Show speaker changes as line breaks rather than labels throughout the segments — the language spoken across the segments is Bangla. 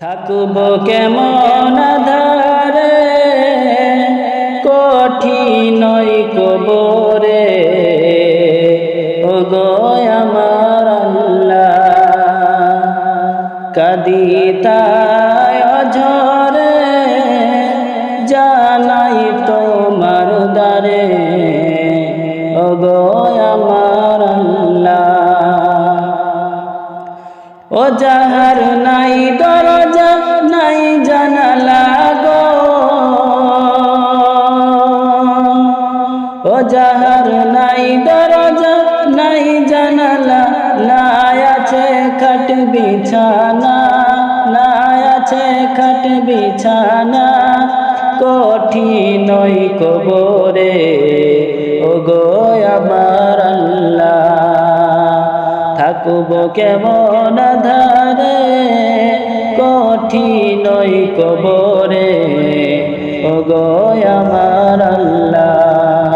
থাকব কেমন ধারে কঠিন কবরে। গয় আমার আল্লাহ ও যাহার নাই দরজা, নাই জানালা গো। ও যাহার নাই দরজা, নাই জানালা, নাই আছে খাট বিছানা, নাই আছে খাট বিছানা। কঠিন কবরে ও গো আমার থাকব কেমন ধারে কঠিন কবরে। ও গো আমার আল্লাহ,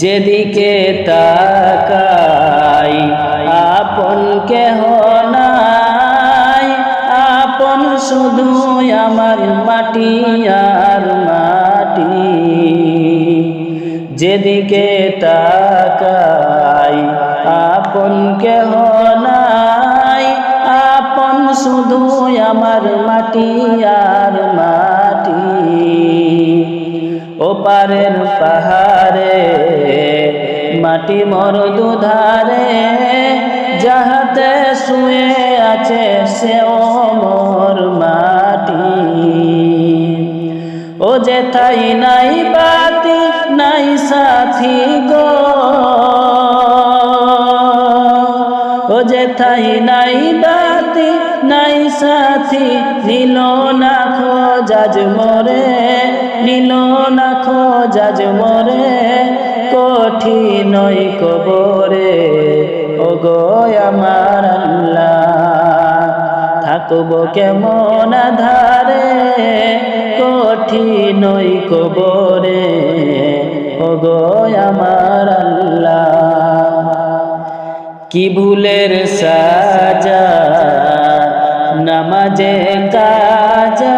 যেদিকে তাকাই, আপন কেহ নাই। আপন শুধু আমার মাটি আর মাটি। যেদিকে তাকাই কেহ নাই। আপন শুধু আমার মাটি আর মাটি। ওপারের পাহাড়ে, মাটি মর দুধারে যাহাতে শুয়ে আছে সে মোর মাটি। ও যেথাই নাই বাতি, নাই সাথী গো। যেথাই নাই বাতি, নাই সাথী, নীল না খোজাজ মরে, নীল না খোজাজ মরে, কঠিন কবরে। ও গো আমার আল্লাহ, থাকব কেমন ধারে কঠিন কবরে। ও গো আমার আল্লাহ কি ভুলের সাজা? নামাজে কাজা?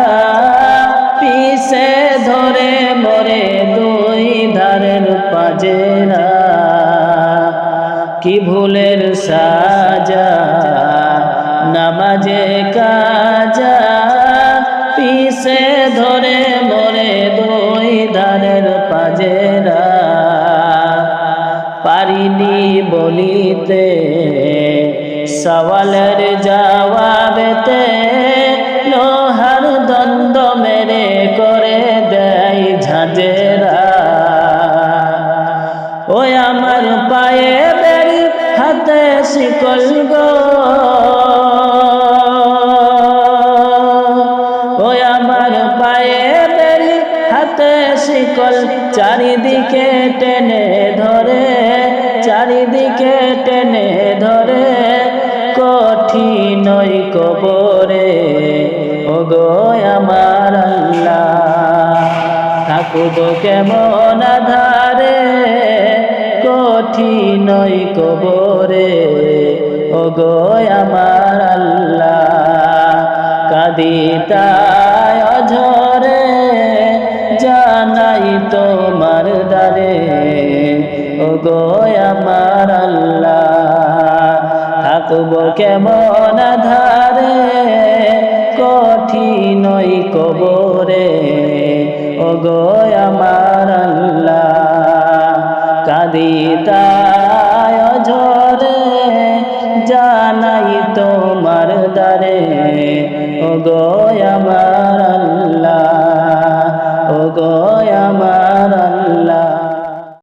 পিসে ধরে মরে দুই ধারের পাজেরা। কি ভুলের সাজা? নামাজে কাজা? পিসে ধরে মরে দুই ধারের পাজেরা। পারিনি বলিতে। সওয়ালের জবাবেতে লোহার দ্বন্দ্ব মেরে করে দেয় ঝাঁঝেরা। ওই আমার পায়ে বেরি হাতে শিকল গো। ওই আমার পায়ে বেরি হাতে শিকল চারিদিকে টেনে আমার আল্লাহ। থাকুব কেমন ধারে কঠিন কবরে। ও গো আমার আল্লাহ কাদিতায় ঝরে জানাই তোমার দারে ও গো আমার আল্লাহ থাকব কেমন ধারে কঠিন কবরে। গো আমার আল্লাহ কাদিতায় জানাই তোমার দারে আমার